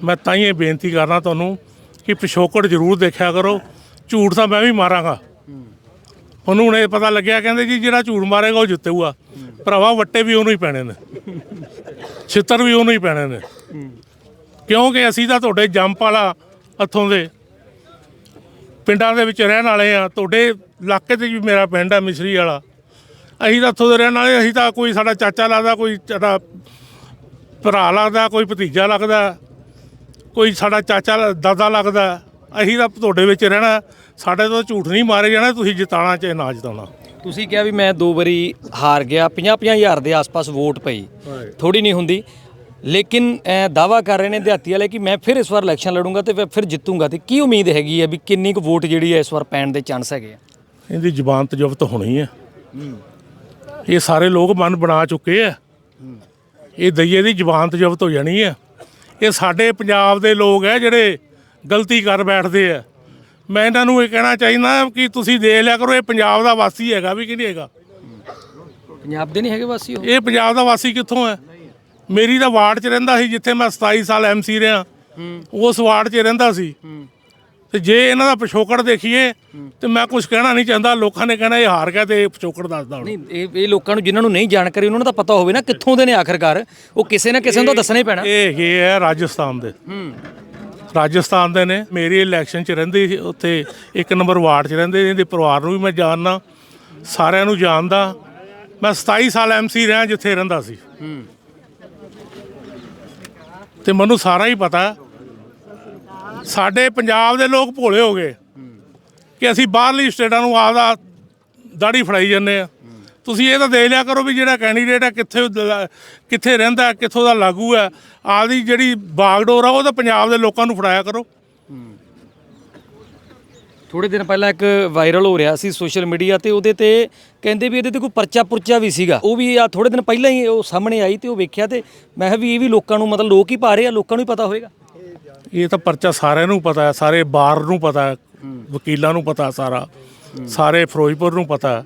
ਮੈਂ ਤਾਂ ਹੀ ਇਹ ਬੇਨਤੀ ਕਰਨਾ ਤੁਹਾਨੂੰ ਕਿ ਪਿਛੋਕੜ ਜ਼ਰੂਰ ਦੇਖਿਆ ਕਰੋ। ਝੂਠ ਤਾਂ ਮੈਂ ਵੀ ਮਾਰਾਂਗਾ। ਉਹਨੂੰ ਹੁਣ ਇਹ ਪਤਾ ਲੱਗਿਆ, ਕਹਿੰਦੇ ਜੀ ਜਿਹੜਾ ਝੂਠ ਮਾਰੇਗਾ ਉਹ ਜਿੱਤੇਗਾ। ਭਰਾਵਾ ਵੱਟੇ ਵੀ ਉਹਨੂੰ ਹੀ ਪੈਣੇ ਨੇ। ਛਿੱਤਰ ਵੀ ਉਹਨੂੰ ਹੀ ਪੈਣੇ ਨੇ। ਕਿਉਂਕਿ ਅਸੀਂ ਤਾਂ ਤੁਹਾਡੇ ਜੰਪ ਵਾਲਾ ਹੱਥੋਂ ਦੇ ਪਿੰਡਾਂ ਦੇ ਵਿੱਚ ਰਹਿਣ ਵਾਲੇ ਆ ਤੁਹਾਡੇ ਇਲਾਕੇ ਤੇ ਵੀ ਮੇਰਾ ਪਿੰਡ ਆ ਮਿਸਰੀ ਵਾਲਾ। ਅਸੀਂ ਤਾਂ ਉੱਥੋਂ ਦੇ ਰਹਿਣ ਵਾਲੇ ਅਸੀਂ ਤਾਂ ਕੋਈ ਸਾਡਾ ਚਾਚਾ ਲੱਗਦਾ ਕੋਈ ਸਾਡਾ ਭਰਾ ਲੱਗਦਾ ਕੋਈ ਭਤੀਜਾ ਲੱਗਦਾ ਕੋਈ ਸਾਡਾ ਚਾਚਾ ਦਾਦਾ ਲੱਗਦਾ ਅਸੀਂ ਤਾਂ ਤੁਹਾਡੇ ਵਿੱਚ ਰਹਿਣਾ। ਸਾਡੇ ਤੋਂ ਝੂਠ ਨਹੀਂ ਮਾਰੇ ਜਾਣਾ ਤੁਸੀਂ ਜਿਤਾਣਾ ਚਾਹੇ ਨਾ ਜਿਤਾਉਣਾ। ਤੁਸੀਂ ਕਿਹਾ ਵੀ ਮੈਂ ਦੋ ਵਾਰੀ ਹਾਰ ਗਿਆ 50 ਹਜ਼ਾਰ ਦੇ ਆਸ-ਪਾਸ ਵੋਟ ਪਈ। ਥੋੜੀ ਨਹੀਂ ਹੁੰਦੀ। ਲੇਕਿਨ ਦਾਵਾ ਕਰ ਰਹੇ ਨੇ ਦਿਹਾਤੀ ਵਾਲੇ ਕਿ ਮੈਂ ਫਿਰ ਇਸ ਵਾਰ ਇਲੈਕਸ਼ਨ ਲੜੂੰਗਾ ਤੇ ਫਿਰ- ਜਿੱਤੂੰਗਾ ਤੇ ਕੀ ਉਮੀਦ ਹੈਗੀ ਹੈ ਵੀ ਕਿੰਨੀ ਕੁ ਵੋਟ ਜਿਹੜੀ ਹੈ ਇਸ ਵਾਰ ਪੈਣ ਦੇ ਚਾਂਸ ਹੈਗੇ ਆ? ਇਹਦੀ ਜ਼ਬਾਨ ਤੇ ਜ਼ਬਤ ਹੋਣੀ ਹੈ। ਇਹ ਸਾਰੇ ਲੋਕ ਮਨ ਬਣਾ ਚੁੱਕੇ ਆ। ਇਹ ਦਈਏ ਦੀ ਜ਼ਬਾਨ ਤੇ ਜ਼ਬਤ ਹੋ ਜਾਣੀ ਹੈ। ਇਹ ਸਾਡੇ ਪੰਜਾਬ ਦੇ ਲੋਕ ਹੈ ਜਿਹੜੇ ਗਲਤੀ ਕਰ ਬੈਠਦੇ ਆ। ਮੈਂ ਇਹਨਾਂ ਨੂੰ ਇਹ ਕਹਿਣਾ ਚਾਹੀਦਾ ਕਿ ਤੁਸੀਂ ਦੇਖ ਲਿਆ ਕਰੋ ਇਹ ਪੰਜਾਬ ਦਾ ਵਾਸੀ ਹੈਗਾ ਵੀ ਕਿ ਨਹੀਂ ਹੈਗਾ? ਪੰਜਾਬ ਦੇ ਨਹੀਂ ਹੈਗੇ ਵਾਸੀ ਉਹ? ਇਹ ਪੰਜਾਬ ਦਾ ਵਾਸੀ ਕਿੱਥੋਂ ਹੈ? ਮੇਰੀ ਤਾਂ ਵਾਰਡ 'ਚ ਰਹਿੰਦਾ ਸੀ ਜਿੱਥੇ ਮੈਂ 27 ਸਾਲ ਐਮਸੀ ਰਿਹਾ। ਉਸ ਵਾਰਡ 'ਚ ਰਹਿੰਦਾ ਸੀ। ਤੇ ਜੇ ਇਹਨਾਂ ਦਾ ਪਿਛੋਕੜ ਦੇਖੀਏ ਤੇ ਮੈਂ ਕੁਝ ਕਹਿਣਾ ਨਹੀਂ ਚਾਹੁੰਦਾ। ਲੋਕਾਂ ਨੇ ਕਹਿਣਾ ਇਹ ਹਾਰ ਗਿਆ ਤੇ ਇਹ ਪਿਛੋਕੜ ਦੱਸਦਾ ਹੁਣ। ਨਹੀਂ ਇਹ ਇਹ ਲੋਕਾਂ ਨੂੰ ਜਿਨ੍ਹਾਂ ਨੂੰ ਨਹੀਂ ਜਾਣਕਾਰੀ ਉਹਨਾਂ ਨੂੰ ਤਾਂ ਪਤਾ ਹੋਵੇ ਨਾ ਕਿੱਥੋਂ ਦੇ ਨੇ ਆਖਰਕਾਰ। ਉਹ ਕਿਸੇ ਨਾ ਕਿਸੇ ਨੂੰ ਤਾਂ ਦੱਸਣਾ ਹੀ ਪੈਣਾ। ਇਹ ਹੈਗੇ ਹੈ ਰਾਜਸਥਾਨ ਦੇ। ਰਾਜਸਥਾਨ ਦੇ ਨੇ। ਮੇਰੀ ਇਲੈਕਸ਼ਨ 'ਚ ਰਹਿੰਦੇ ਸੀ ਉੱਥੇ ਇੱਕ ਨੰਬਰ ਵਾਰਡ 'ਚ ਰਹਿੰਦੇ ਇਹਦੇ ਪਰਿਵਾਰ ਨੂੰ ਵੀ ਮੈਂ ਜਾਣਦਾ ਸਾਰਿਆਂ ਨੂੰ ਜਾਣਦਾ। ਮੈਂ 27 ਸਾਲ ਐਮਸੀ ਰਿਹਾ ਜਿੱਥੇ ਰਹਿੰਦਾ ਸੀ। ਤੇ ਮੈਨੂੰ ਸਾਰਾ ਹੀ ਪਤਾ। ਸਾਡੇ ਪੰਜਾਬ ਦੇ ਲੋਕ ਭੋਲੇ ਹੋ ਗਏ ਕਿ ਅਸੀਂ ਬਾਹਰਲੀ ਸਟੇਟਾਂ ਨੂੰ ਆਪਦਾ ਦਾੜੀ ਫੜਾਈ ਜਾਂਦੇ ਆ ਤੁਸੀਂ ਇਹ ਤਾਂ ਦੇਖ ਲਿਆ ਕਰੋ ਵੀ ਜਿਹੜਾ ਕੈਂਡੀਡੇਟ ਹੈ ਕਿੱਥੇ ਕਿੱਥੇ ਰਹਿੰਦਾ ਕਿੱਥੋਂ ਦਾ ਲਾਗੂ ਹੈ। ਆਪਦੀ ਜਿਹੜੀ ਬਾਗਡੋਰ ਆ, ਉਹ ਤਾਂ ਪੰਜਾਬ ਦੇ ਲੋਕਾਂ ਨੂੰ ਫੜਾਇਆ ਕਰੋ। ਥੋੜੇ ਦਿਨ ਪਹਿਲਾਂ ਇੱਕ ਵਾਇਰਲ ਹੋ ਰਿਹਾ ਸੀ ਸੋਸ਼ਲ ਮੀਡੀਆ ਤੇ ਉਹਦੇ ਤੇ ਕਹਿੰਦੇ ਵੀ ਇਹਦੇ ਤੇ ਕੋਈ ਪਰਚਾ ਪੁਰਚਾ ਵੀ ਸੀਗਾ। ਉਹ ਵੀ ਆ ਥੋੜੇ ਦਿਨ ਪਹਿਲਾਂ ਹੀ ਉਹ ਸਾਹਮਣੇ ਆਈ ਤੇ ਉਹ ਵੇਖਿਆ ਤੇ ਮੈਂ ਕਿਹਾ ਵੀ ਇਹ ਵੀ ਲੋਕਾਂ ਨੂੰ ਮਤਲਬ ਲੋਕ ਹੀ ਪਾ ਰਹੇ ਆ ਲੋਕਾਂ ਨੂੰ ਹੀ ਪਤਾ ਹੋਵੇਗਾ ਇਹ ਤਾਂ ਪਰਚਾ ਸਾਰਿਆਂ ਨੂੰ ਪਤਾ ਹੈ ਸਾਰੇ ਬਾਰ ਨੂੰ ਪਤਾ ਹੈ ਵਕੀਲਾਂ ਨੂੰ ਪਤਾ ਸਾਰਾ ਸਾਰੇ ਫਿਰੋਜ਼ਪੁਰ ਨੂੰ ਪਤਾ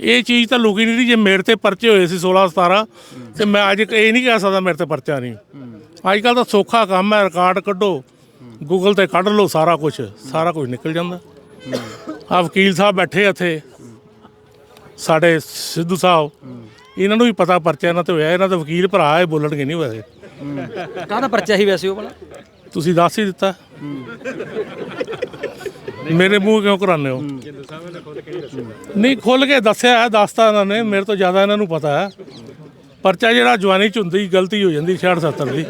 ਇਹ ਚੀਜ਼ ਤਾਂ ਲੋਕੀ ਨਹੀਂ ਜੇ ਮੇਰੇ ਤੇ ਪਰਚੇ ਹੋਏ ਸੀ 16 17 ਤੇ ਮੈਂ ਅੱਜ ਇਹ ਨਹੀਂ ਕਹਿ ਸਕਦਾ ਮੇਰੇ ਤੇ ਪਰਚਾ ਨਹੀਂ। ਅੱਜ ਕੱਲ ਤਾਂ ਸੌਖਾ ਕੰਮ ਹੈ ਰਿਕਾਰਡ ਕੱਢੋ। ਗੂਗਲ ਤੇ ਕੱਢ ਲਓ ਸਾਰਾ ਕੁਝ ਸਾਰਾ ਕੁਝ ਨਿਕਲ ਜਾਂਦਾ। ਆ ਵਕੀਲ ਸਾਹਿਬ ਬੈਠੇ ਇੱਥੇ ਸਾਡੇ ਸਿੱਧੂ ਸਾਹਿਬ ਇਹਨਾਂ ਨੂੰ ਵੀ ਪਤਾ ਪਰਚਾ ਇਹਨਾਂ ਤੇ ਹੋਇਆ ਇਹਨਾਂ ਦੇ ਵਕੀਲ ਭਰਾ ਇਹ ਬੋਲਣਗੇ ਨਹੀਂ ਵੈਸੇ। ਕਾਹਦਾ ਪਰਚਾ ਸੀ ਵੈਸੇ ਉਹ ਵਾਲਾ? ਤੁਸੀਂ ਦੱਸ ਹੀ ਦਿੱਤਾ। ਮੇਰੇ ਮੂੰਹ ਕਿਉਂ ਕਰਾਉਂਦੇ ਹੋ? ਨਹੀਂ ਖੁੱਲ ਕੇ ਦੱਸਿਆ ਹੈ ਦੱਸਤਾ ਇਹਨਾਂ ਨੇ ਮੇਰੇ ਤੋਂ ਜ਼ਿਆਦਾ ਇਹਨਾਂ ਨੂੰ ਪਤਾ ਹੈ। ਪਰਚਾ ਜਿਹੜਾ ਜਵਾਨੀ ਚ ਹੁੰਦੀ ਗਲਤੀ ਹੋ ਜਾਂਦੀ 66 70 ਦੀ।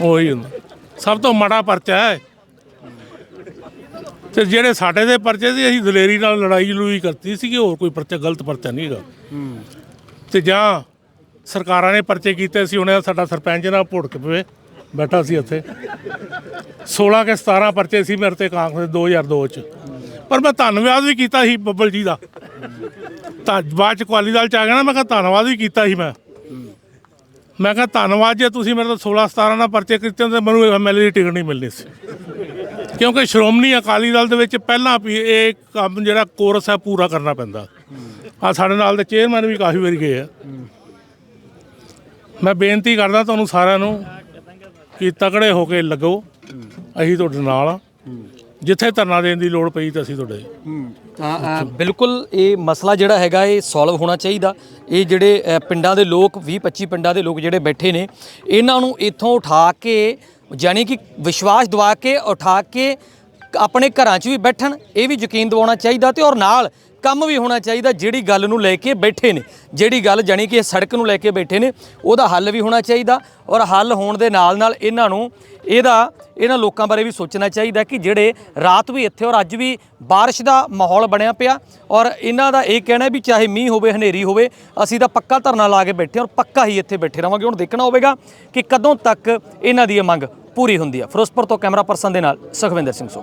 ਉਹੀ ਹੁੰਦਾ। ਸਭ ਤੋਂ ਮਾੜਾ ਪਰਚਾ ਹੈ। ਤੇ ਜਿਹੜੇ ਸਾਡੇ ਦੇ ਪਰਚੇ ਸੀ, ਅਸੀਂ ਦਲੇਰੀ ਨਾਲ ਲੜਾਈ ਲੂਈ ਕਰਤੀ ਸੀ ਕਿ ਹੋਰ ਕੋਈ ਪਰਚਾ, ਗਲਤ ਪਰਚਾ ਨਹੀਂ ਹੈਗਾ। ਤੇ ਜਾਂ ਸਰਕਾਰਾਂ ਨੇ ਪਰਚੇ ਕੀਤੇ ਸੀ ਉਹਨੇ ਸਾਡਾ ਸਰਪੰਚ ਨਾਲ ਭੁੜਕ ਪਵੇ, ਬੈਠਾ ਸੀ ਉੱਥੇ 16 ਕੇ 17 ਪਰਚੇ ਸੀ ਮੇਰੇ ਤੇ ਕਾਂਗਰਸ ਦੇ 2002 ਚ। ਪਰ ਮੈਂ ਧੰਨਵਾਦ ਵੀ ਕੀਤਾ ਸੀ ਬੱਬਲ ਜੀ ਦਾ। ਤਾਂ ਬਾਅਦ ਚ ਅਕਾਲੀ ਦਲ ਚ ਆ ਗਿਆ ਨਾ, ਮੈਂ ਕਿਹਾ ਧੰਨਵਾਦ ਵੀ ਕੀਤਾ ਸੀ ਮੈਂ। ਮੈਂ ਕਿਹਾ ਧੰਨਵਾਦ ਜੇ ਤੁਸੀਂ ਮੇਰੇ ਤੋਂ 16 17 ਨਾਲ ਪਰਚੇ ਕੀਤੇ ਹੁੰਦੇ, ਮੈਨੂੰ ਐਮਐਲਏ ਦੀ ਟਿਕਟ ਨਹੀਂ ਮਿਲਣੀ ਸੀ। ਕਿਉਂਕਿ ਸ਼੍ਰੋਮਣੀ ਅਕਾਲੀ ਦਲ ਦੇ ਵਿੱਚ ਪਹਿਲਾਂ ਵੀ ਇਹ ਕੰਮ ਜਿਹੜਾ ਕੋਰਸ ਹੈ ਪੂਰਾ ਕਰਨਾ ਪੈਂਦਾ। ਆ ਸਾਡੇ ਨਾਲ ਦੇ ਚੇਅਰਮੈਨ ਵੀ ਕਾਫੀ ਵਾਰੀ ਗਏ ਆ। ਮੈਂ ਬੇਨਤੀ ਕਰਦਾ ਤੁਹਾਨੂੰ ਸਾਰਿਆਂ ਨੂੰ ਕਿ ਤਕੜੇ ਹੋ ਕੇ ਲੱਗੋ। ਅਸੀਂ ਤੁਹਾਡੇ ਨਾਲ ਆ। ਜਿੱਥੇ ਧਰਨਾ ਦੇਣ ਦੀ ਲੋੜ ਪਈ ਤਾਂ ਅਸੀਂ ਤੁਹਾਡੇ ਤਾਂ ਅ, ਬਿਲਕੁਲ ਇਹ ਮਸਲਾ ਜਿਹੜਾ ਹੈਗਾ ਇਹ ਸੋਲਵ ਹੋਣਾ ਚਾਹੀਦਾ। ਇਹ ਜਿਹੜੇ ਅ, ਪਿੰਡਾਂ ਦੇ ਲੋਕ 20 25 ਪਿੰਡਾਂ ਦੇ ਲੋਕ ਜਿਹੜੇ ਬੈਠੇ ਨੇ ਇਹਨਾਂ ਨੂੰ ਇੱਥੋਂ ਉਠਾ ਕੇ ਯਾਨੀ ਕਿ ਵਿਸ਼ਵਾਸ ਦਿਵਾ ਕੇ ਉਠਾ ਕੇ ਆਪਣੇ ਘਰਾਂ 'ਚ ਵੀ ਬੈਠਣ ਇਹ ਵੀ ਯਕੀਨ ਦਿਵਾਉਣਾ ਚਾਹੀਦਾ ਤੇ ਔਰ ਨਾਲ ਕੰਮ ਵੀ ਹੋਣਾ ਚਾਹੀਦਾ ਜਿਹੜੀ ਗੱਲ ਨੂੰ ਲੈ ਕੇ ਬੈਠੇ ਨੇ। ਜਿਹੜੀ ਗੱਲ ਜਾਣੀ ਕਿ ਇਹ ਸੜਕ ਨੂੰ ਲੈ ਕੇ ਬੈਠੇ ਨੇ, ਉਹਦਾ ਹੱਲ ਵੀ ਹੋਣਾ ਚਾਹੀਦਾ ਔਰ ਹੱਲ ਹੋਣ ਦੇ ਨਾਲ ਨਾਲ ਇਹਨਾਂ ਨੂੰ ਇਹਦਾ, ਇਹਨਾਂ ਲੋਕਾਂ ਬਾਰੇ ਵੀ ਸੋਚਣਾ ਚਾਹੀਦਾ ਕਿ ਜਿਹੜੇ ਰਾਤ ਵੀ ਇੱਥੇ ਔਰ ਅੱਜ ਵੀ ਬਾਰਿਸ਼ ਦਾ ਮਾਹੌਲ ਬਣਿਆ ਪਿਆ ਔਰ ਇਹਨਾਂ ਦਾ ਇਹ ਕਹਿਣਾ ਵੀ ਚਾਹੇ ਮੀਂਹ ਹੋਵੇ, ਹਨੇਰੀ ਹੋਵੇ, ਅਸੀਂ ਤਾਂ ਪੱਕਾ ਧਰਨਾ ਲਾ ਕੇ ਬੈਠੇ ਹਾਂ ਔਰ ਪੱਕਾ ਹੀ ਇੱਥੇ ਬੈਠੇ ਰਵਾਂਗੇ ਹੁਣ ਦੇਖਣਾ ਹੋਵੇਗਾ ਕਿ ਕਦੋਂ ਤੱਕ ਇਹਨਾਂ ਦੀ ਇਹ ਮੰਗ ਪੂਰੀ ਹੁੰਦੀ ਹੈ ਫਿਰੋਜ਼ਪੁਰ ਤੋਂ ਕੈਮਰਾ ਪਰਸਨ ਦੇ ਨਾਲ ਸੁਖਵਿੰਦਰ ਸਿੰਘ ਸੋ